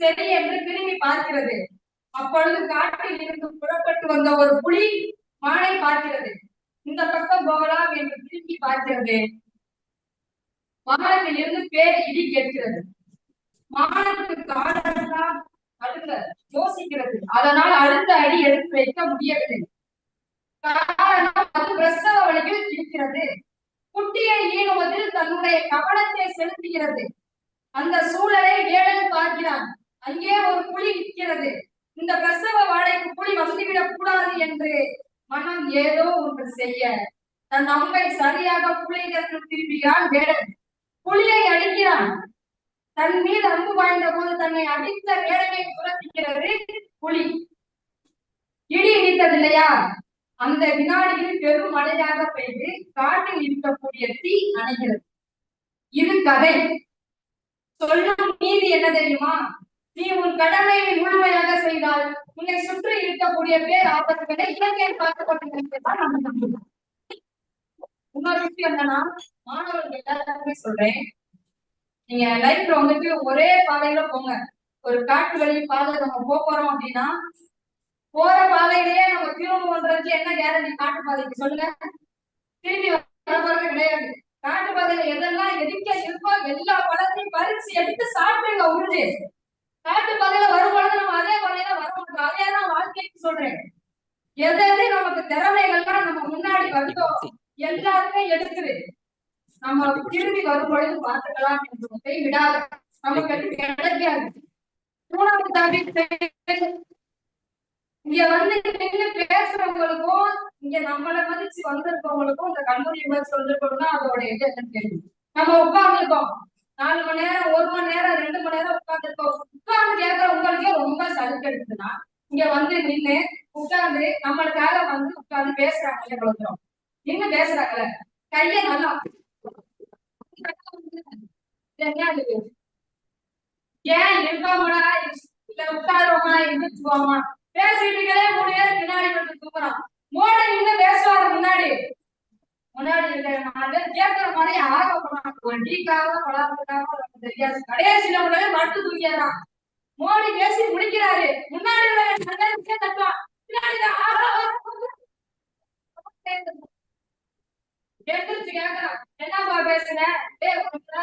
சரி என்று திரும்பி பார்க்கிறது. அப்பொழுது காட்டில் இருந்து புறப்பட்டு வந்த ஒரு புலி மானை பார்க்கிறது. இந்த பக்கம் போகலாம் என்று திரும்பி பார்க்கிறது. வானத்தில் இருந்து பேர் இடி கேட்கிறது. மானத்துக்கு காடெல்லாம் அடுத்த யோசிக்கிறது. அதனால் அடுத்த அடி எடுத்து வைக்க முடியவில்லை. காரணம் அது பிரசவ வழியில் இருக்கிறது. குட்டியை ஈனுவதில் தன்னுடைய கவனத்தை செலுத்துகிறது. அந்த சூழலை வேடன் பார்க்கிறான். அங்கே ஒரு புலி நிற்கிறது. இந்த பிரசவ வாழைக்கு புலி வந்துவிடக் கூடாது என்று மனம் ஏதோ ஒன்று செய்ய தன் அம்பை சரியாக புலியிடத்தில் திரும்புகிறான் வேடன். புலியை அடிக்கிறான். தன் மீது அன்பு வாய்ந்த போது தன்னை அடித்த வேடனை துரத்திக்கிறது புலி. இடி இடித்ததில்லையா அந்த வினாடியில் பெரும் மழையாக பெய்து காட்டில் இருக்கக்கூடிய தீ அணைகிறது. இது கதை. சொல்லும் நீதி என்ன தெரியுமா? நீ உன் கடமையை முழுமையாக செய்தால் உன்னை சுற்றி இருக்கக்கூடிய பேர் ஆபத்துகளை இலங்கை பார்க்கப்பட்டிருக்கிறதான் நம்ம நம்புகிறோம் இன்னொரு விஷயம் என்னன்னா மாணவர்கள் எல்லாருமே சொல்றேன் நீங்க லைஃப்ல வந்துட்டு ஒரே பாதையில போங்க. ஒரு காட்டு வழி பாதை நம்ம போக போறோம் அப்படின்னா போற பாதையிலேயே நம்ம திரும்புன்றதுக்கு என்ன கேரண்டி காட்டு பாதைக்கு சொல்லுங்க. திரும்பி வர கிடையாது. காட்டு பாதையில எதெல்லாம் எதிர்க்க இருக்கோ எல்லா பழத்தையும் பறிச்சு எடுத்து சாப்பிடுங்க உருண்டு காட்டு பாதையில வரும் பொழுது நம்ம அதே பாதையில வர மாட்டோம். அதே தான் வாழ்க்கைன்னு சொல்றேன். எது எது நமக்கு திறமைகள்லாம் நம்ம முன்னாடி வந்தோம் எல்லாருமே எடுக்குது நம்ம திரும்பி வரும் பொழுது பார்த்துக்கலாம் என்பதை விடாத. நமக்கு கிடைக்கா கிடைக்காது. மூணாவது தாண்டி இங்க வந்து நின்று பேசுறவங்களுக்கும் இங்க நம்மளை மதிச்சு வந்திருக்கவங்களுக்கும் இந்த கல்லூரி பஸ் வந்திருக்கோம்னா அதோட இது என்னன்னு தெரியும் நம்ம உட்கார்ந்துருக்கோம். நாலு மணி நேரம் ஒரு மணி நேரம் ரெண்டு மணி நேரம் உட்கார்ந்துருக்கோம் உட்கார்ந்து கேட்கற உங்களுக்கே ரொம்ப சலுக்கு எடுக்குதுன்னா இங்க வந்து நின்னு உட்கார்ந்து நம்மளுக்காக வந்து உட்கார்ந்து பேசுறாங்க எவ்வளவு நின்னு பேசுறாங்கல்ல. கைய நல்லா ஏன் இருக்கோமாடா இல்ல உட்காருவோமா இருந்துச்சுவோமா பேசிட்டுகளே மூணு பேர் பின்னாடி வந்து தூக்குறான் மோடி நின்று பேசுவாரு முன்னாடி. முன்னாடி இருக்கிற நாலு பேர் கேட்கிற மாதிரி ஆக போனாங்க ஒரு டீக்காக பலாத்துக்காக தெரியாது. கடைசியில உடனே மட்டு தூக்கிடுறான் மோடி பேசி முடிக்கிறாரு. முன்னாடி உள்ள ரெண்டு தட்டுவான். பின்னாடி தான். ஆஹா, எந்திரிச்சு கேக்குறான் என்னப்பா பேசுன? டேய் உனக்கு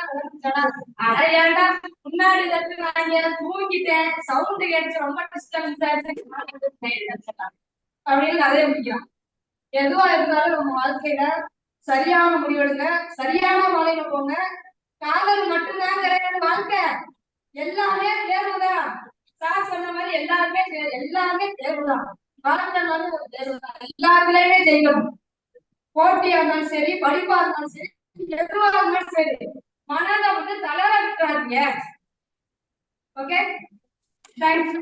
அட ஏன்டா முன்னாடி தட்டு நான் தூங்கிட்டேன். சவுண்ட் கேட்டு ரொம்ப டிஸ்டர்பன்ஸ் ஆயிடுச்சு அப்படின்னு கதையை முடிக்கிறான். எதுவா இருந்தாலும் நம்ம வாழ்க்கையில சரியான முடிவெடுங்க. சரியான மலையில போங்க. காதல் மட்டும்தான் கிடையாது வாழ்க்கை. எல்லாமே தேர்வுதான் சார் சொன்ன மாதிரி எல்லாருமே எல்லாருமே தேர்வுதான் வாழ்க்கை வந்து ஒரு தேர்வுதான் எல்லாருமே ஜெயிக்கணும். போட்டியா இருந்தாலும் சரி படிப்பா இருந்தாலும் சரி எதுவா இருந்தாலும் சரி மனதை வந்து தளர விட்டுறாதீங்க. Okay thanks